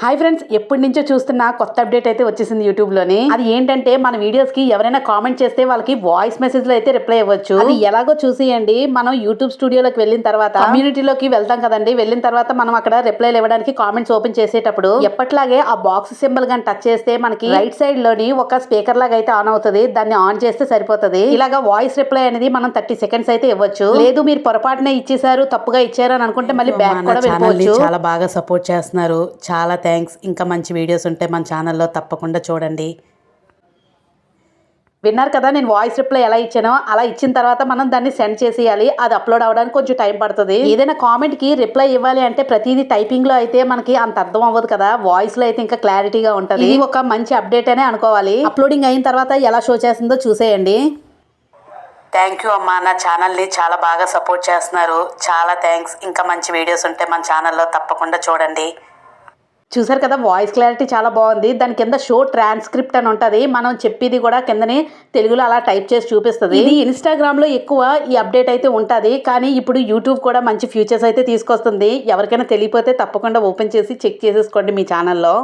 Hi friends ఎప్పటి నుంచో చూస్తున్న కొత్త అప్డేట్ అయితే వచ్చేసింది యూట్యూబ్లోని. అది ఏంటంటే మన వీడియోస్కి ఎవరైనా కామెంట్ చేస్తే వాళ్ళకి వాయిస్ మెసేజ్లో అయితే రిప్లై ఇవ్వచ్చు అది ఎలాగో చూసేయండి. మనం యూట్యూబ్ స్టూడియోలోకి వెళ్ళిన తర్వాత కమ్యూనిటీలోకి వెళ్తాం కదండి. వెళ్ళిన తర్వాత మనం అక్కడ రిప్లైలు ఇవ్వడానికి కామెంట్స్ ఓపెన్ చేసేటప్పుడు ఎప్పట్లాగే ఆ బాక్స్ సింబల్ గాని టచ్ చేస్తే మనకి రైట్ సైడ్లోని ఒక స్పీకర్ లాగా అయితే ఆన్ అవుతుంది. దాన్ని ఆన్ చేస్తే సరిపోతుంది. ఇలాగా వాయిస్ రిప్లై అనేది మనం థర్టీ సెకండ్స్ అయితే ఇవ్వచ్చు. లేదు మీరు పొరపాటునే ఇచ్చేసారు తప్పుగా ఇచ్చారు అని అనుకుంటే మళ్ళీ బ్యాక్ కూడా చాలా బాగా సపోర్ట్ చేస్తున్నారు. చాలా థ్యాంక్స్ ఇంకా మంచి వీడియోస్ ఉంటే మన ఛానల్లో తప్పకుండా చూడండి. విన్నారు కదా నేను వాయిస్ రిప్లై ఎలా ఇచ్చానో అలా ఇచ్చిన తర్వాత మనం దాన్ని సెండ్ చేసేయాలి. అది అప్లోడ్ అవ్వడానికి కొంచెం టైం పడుతుంది. ఏదైనా కామెంట్కి రిప్లై ఇవ్వాలి అంటే ప్రతిదీ టైపింగ్లో అయితే మనకి అంత అర్థం అవ్వదు కదా. వాయిస్లో అయితే ఇంకా క్లారిటీగా ఉంటుంది. ఇది ఒక మంచి అప్డేట్ అనే అనుకోవాలి. అప్లోడింగ్ అయిన తర్వాత ఎలా షో చేస్తుందో చూసేయండి. థ్యాంక్ యూ అమ్మా. నా ఛానల్ని చాలా బాగా సపోర్ట్ చేస్తున్నారు. చాలా థ్యాంక్స్ ఇంకా మంచి వీడియోస్ ఉంటే మన ఛానల్లో తప్పకుండా చూడండి. చూసారు కదా వాయిస్ క్లారిటీ చాలా బాగుంది. దాని కింద షో ట్రాన్స్క్రిప్ట్ అని ఉంటుంది. మనం చెప్పేది కూడా కిందనే తెలుగులో అలా టైప్ చేసి చూపిస్తుంది. ఇది ఇన్స్టాగ్రామ్లో ఎక్కువ ఈ అప్డేట్ అయితే ఉంటుంది. కానీ ఇప్పుడు యూట్యూబ్ కూడా మంచి ఫ్యూచర్స్ అయితే తీసుకొస్తుంది. ఎవరికైనా తెలియపోతే తప్పకుండా ఓపెన్ చేసి చెక్ చేసేసుకోండి మీ ఛానల్లో